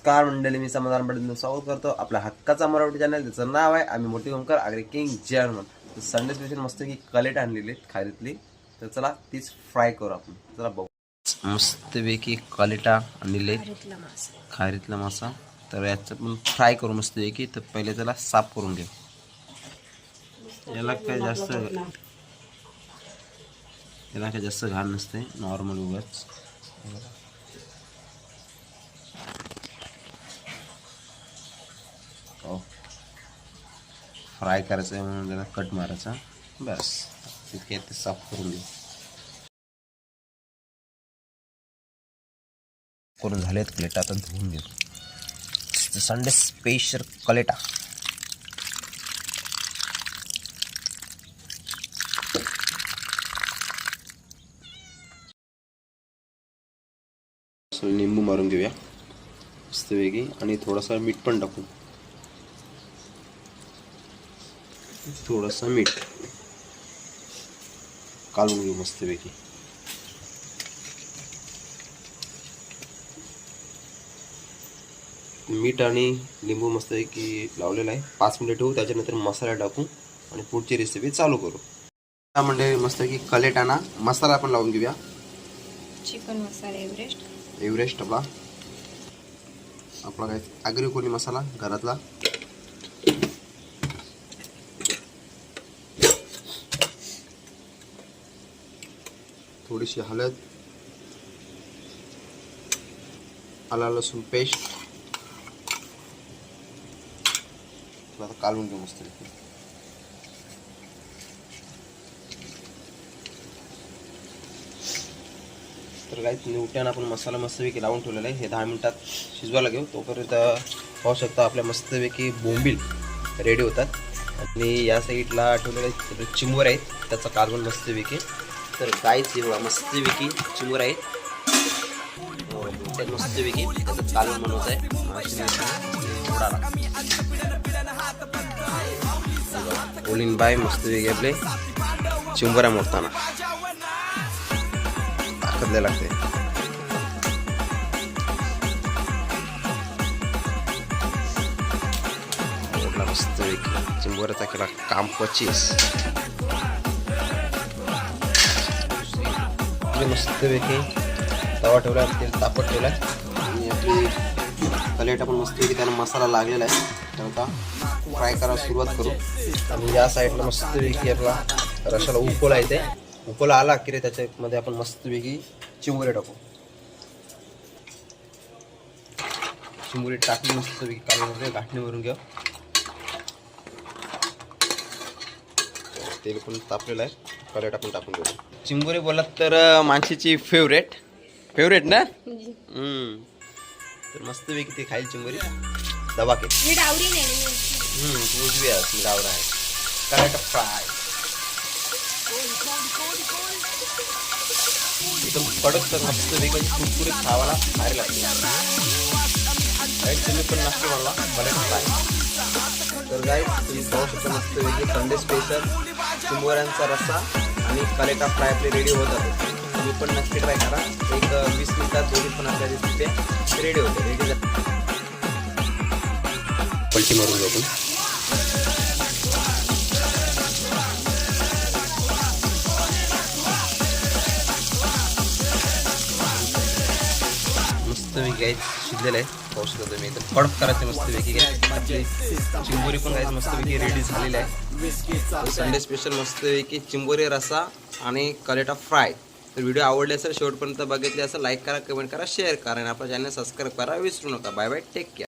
नमस्कार मंडळी मी समाधान पाटील. स्वागत करतो आपल्या हक्काचा मराठी चॅनल त्याचं नाव आहे आम्ही मोठी ओंकार आगरी किंग तर संडे स्पेशल मस्त की कलेट आणलेली खारीतली. तर चला तीच फ्राय करू आपण. चला बघू. मस्तपैकी कलेटा आणलेले खारीतला मासा. तर याचं पण फ्राय करू मस्तपैकी तर पहिले त्याला साफ करून घेऊ. याला काय जास्त याला काय जास्त घाण नसते नॉर्मल उगाच. फ्राय करायचं आहे म्हणून त्याला कट मारायचा. बस. तितके ते साफ करून घेऊ करून झालेत कलेटा आता धुवून घेऊ. संडे स्पेशल कलेटा. लिंबू मारून घेऊया. मस्तपैकी आणि थोडासा मीठ पण टाकू. थोडंसं मीठ. कालवून घेऊ मस्तपैकी. मीठ आणि लिंबू मस्तपैकी लावलेला आहे. पाच मिनिटं ठेवू त्याच्यानंतर मसाला टाकू आणि पुढची रेसिपी चालू करू. म्हणजे मस्तपैकी कलेटाना मसाला पण लावून घेऊया. चिकन मसाला एव्हरेस्ट. एव्हरेस्ट आपला. आपला काय आगरी कोणी मसाला घरातला? थोडीशी हळद आला लसूण पेस्ट. आता कालवून घेऊ मस्त तर काय निवट्यानं आपण मसाला मस्तपैकी लावून ठेवलेला आहे. हे दहा मिनिटात शिजवायला घेऊ. तोपर्यंत पाहू शकता आपल्या मस्तपैकी बोंबील रेडी होतात. आणि या साईडला ठेवलेले चिंबर आहेत त्याचा कार्बन मस्तपैकी तर गायची बघा मस्तपैकी चिंबर आहेत. हो, मस्त विकी त्याचं कालवण म्हणत आहे. ओलिन बाय विकी आपले चिंबऱ्या मोडताना. ताकदले लागते. ओढला चिंबोऱ्याचा केला काम पचीस. आपले मस्तपैकी तवा ठेवला तेल तापत ठेवला आणि आपली प्लेट आपण मस्तपैकी त्याला मसाला लागलेला आहे. तर आता फ्राय करायला सुरुवात करू. आणि या साईडला मस्तपैकी आपला रशाला उकोला येते. उकोला आला की रे त्याच्यामध्ये आपण मस्तपैकी चिंबुरे टाकू. चिंबोरी टाकली मस्तपैकी काढून गाठणी भरून घ्या तेल पण तापलेलं आहे. कलेट आपण टाकून देऊ. चिंबोरी बोलत तर माणशीची फेवरेट फेवरेट ना? हम्म. तर मस्तपैकी ती खाईल चिंबोरी दबा के. उजवी आहेस मी डावरा आहे. कलेट फ्राय एकदम कडक तर मस्त वेगळी कुरकुरीत खावाला भारी लागते तुम्ही पण नक्की मला कलेट फ्राय तर गाईज तुम्ही पाहू शकता मस्त वेगळी संडे स्पेशल चिंबोऱ्यांचा रस्सा. आणि कलेटा फ्राय आपले रेडी होत आहे तुम्ही पण नक्की ट्राय करा. एक वीस मिनिटात दोन्ही पण आपल्या रेसिपी रेडी होते रेडी पलटी मारून घेऊ आपण. मस्तपैकी गाईज शिजलेलं आहे. पाहू शकता तुम्ही एकदम कडक करायचं मस्तपैकी काय चिंबोरी पण गाईज मस्तपैकी रेडी झालेलं आहे. संडे स्पेशल मस्तपैकी चिंबोरी रसा आणि कलेटा फ्राय तर व्हिडिओ आवडले असेल शेवटपर्यंत बघितले असेल लाईक करा कमेंट करा शेअर करा आणि आपल्या चॅनल सबस्क्राईब करा. विसरू नका. Bye bye take care